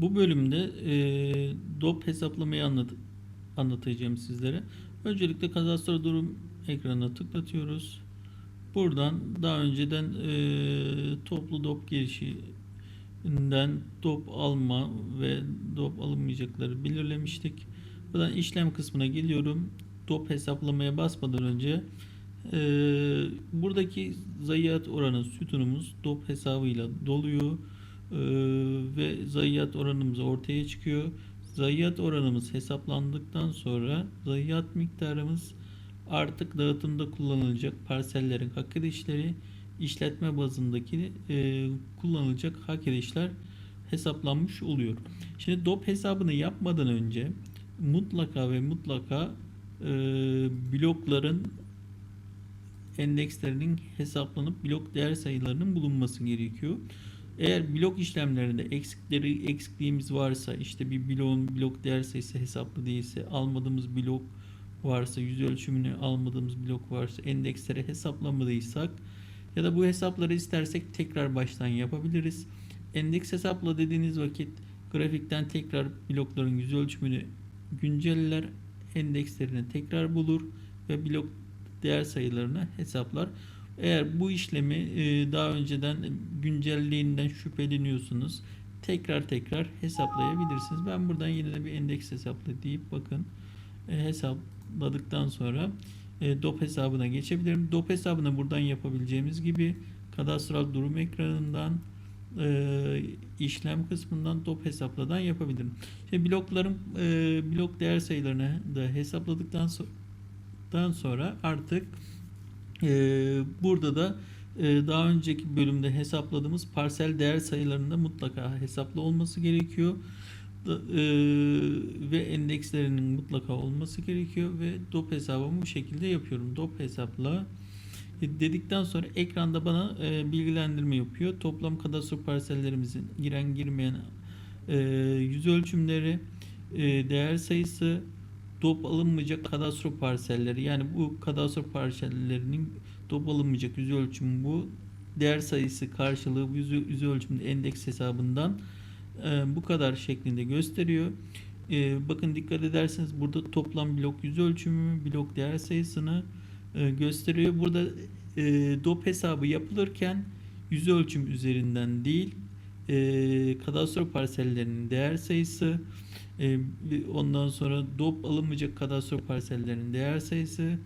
Bu bölümde e, DOP hesaplamayı anlat anlatacağım sizlere. Öncelikle kadastro durum ekranına tıklatıyoruz. Buradan daha önceden e, toplu DOP girişinden DOP alma ve DOP alınmayacakları belirlemiştik. Buradan işlem kısmına geliyorum. DOP hesaplamaya basmadan önce e, buradaki zayiat oranı sütunumuz DOP hesabıyla doluyor. Ee, ve zayiat oranımız ortaya çıkıyor. Zayiat oranımız hesaplandıktan sonra zayiat miktarımız artık dağıtımda kullanılacak parsellerin hak edişleri işletme bazındaki e, kullanılacak hak edişler hesaplanmış oluyor. Şimdi DOP hesabını yapmadan önce mutlaka ve mutlaka e, blokların endekslerinin hesaplanıp blok değer sayılarının bulunması gerekiyor. Eğer blok işlemlerinde eksikleri eksikliğimiz varsa işte bir bloğun blok değer sayısı hesaplı değilse almadığımız blok varsa yüz ölçümünü almadığımız blok varsa endeksleri hesaplamadıysak ya da bu hesapları istersek tekrar baştan yapabiliriz. Endeks hesapla dediğiniz vakit grafikten tekrar blokların yüz ölçümünü günceller endekslerini tekrar bulur ve blok değer sayılarını hesaplar. Eğer bu işlemi e, daha önceden güncelliğinden şüpheleniyorsunuz tekrar tekrar hesaplayabilirsiniz. Ben buradan yine de bir endeks hesapla deyip bakın e, hesapladıktan sonra e, DOP hesabına geçebilirim. DOP hesabını buradan yapabileceğimiz gibi kadastral durum ekranından işlem kısmından DOP hesapladan yapabilirim. Şimdi blokların blok değer sayılarını da hesapladıktan sonra artık burada da e, daha önceki bölümde hesapladığımız parsel değer sayılarında mutlaka hesaplı olması gerekiyor. E, ve endekslerinin mutlaka olması gerekiyor ve DOP hesabımı bu şekilde yapıyorum. DOP hesapla e, dedikten sonra ekranda bana bilgilendirme yapıyor. Toplam kadastro parsellerimizin giren girmeyen yüz ölçümleri, değer sayısı, DOP alınmayacak kadastro parselleri yani bu kadastro parsellerinin DOP alınmayacak yüz ölçümü bu. Değer sayısı karşılığı bu yüz, yüz ölçümde endeks hesabından e, bu kadar şeklinde gösteriyor. E, bakın dikkat ederseniz burada toplam blok yüz ölçümü, blok değer sayısını e, gösteriyor. Burada e, DOP hesabı yapılırken yüz ölçüm üzerinden değil e, kadastro parsellerinin değer sayısı e, ondan sonra DOP alınmayacak kadastro parsellerinin değer sayısı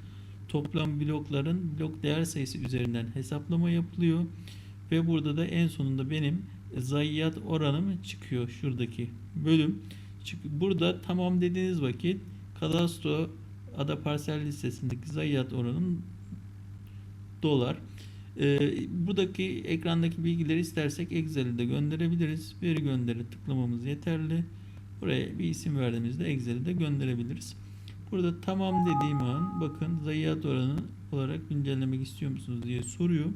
toplam blokların blok değer sayısı üzerinden hesaplama yapılıyor ve burada da en sonunda benim zayiat oranım çıkıyor şuradaki bölüm. Burada tamam dediğiniz vakit kadastro ada parsel listesindeki zayiat oranım dolar ee, buradaki ekrandaki bilgileri istersek Excel'e de gönderebiliriz. Veri gönderi tıklamamız yeterli. Buraya bir isim verdiğimizde Excel'e de gönderebiliriz. Burada tamam dediğim an bakın zayiat oranı olarak güncellemek istiyor musunuz diye soruyor.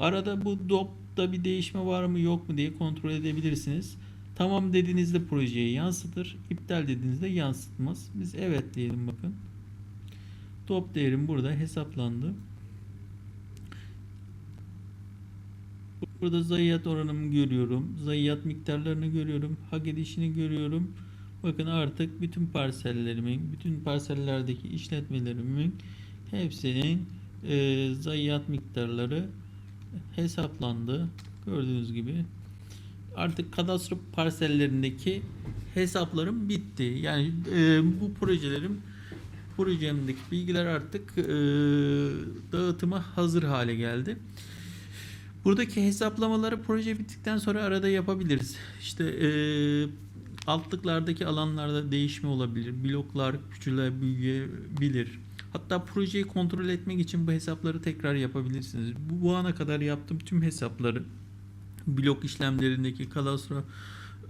Arada bu DOP'da bir değişme var mı yok mu diye kontrol edebilirsiniz. Tamam dediğinizde projeye yansıtır. İptal dediğinizde yansıtmaz. Biz evet diyelim bakın. DOP değerim burada hesaplandı. Burada zayiat oranımı görüyorum. Zayiat miktarlarını görüyorum. Hak edişini görüyorum. Bakın artık bütün parsellerimin, bütün parsellerdeki işletmelerimin hepsinin e, zayiat miktarları hesaplandı. Gördüğünüz gibi. Artık kadastro parsellerindeki hesaplarım bitti. Yani e, bu projelerim projemdeki bilgiler artık e, dağıtıma hazır hale geldi. Buradaki hesaplamaları proje bittikten sonra arada yapabiliriz. İşte e, altlıklardaki alanlarda değişme olabilir. Bloklar küçüle büyüyebilir. Hatta projeyi kontrol etmek için bu hesapları tekrar yapabilirsiniz. Bu, bu ana kadar yaptığım tüm hesapları blok işlemlerindeki kadastro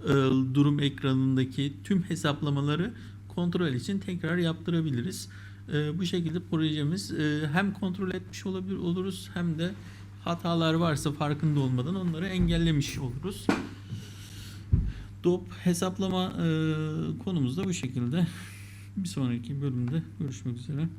e, durum ekranındaki tüm hesaplamaları kontrol için tekrar yaptırabiliriz. E, bu şekilde projemiz e, hem kontrol etmiş olabilir oluruz hem de hatalar varsa farkında olmadan onları engellemiş oluruz. DOP hesaplama e, konumuz da bu şekilde. Bir sonraki bölümde görüşmek üzere.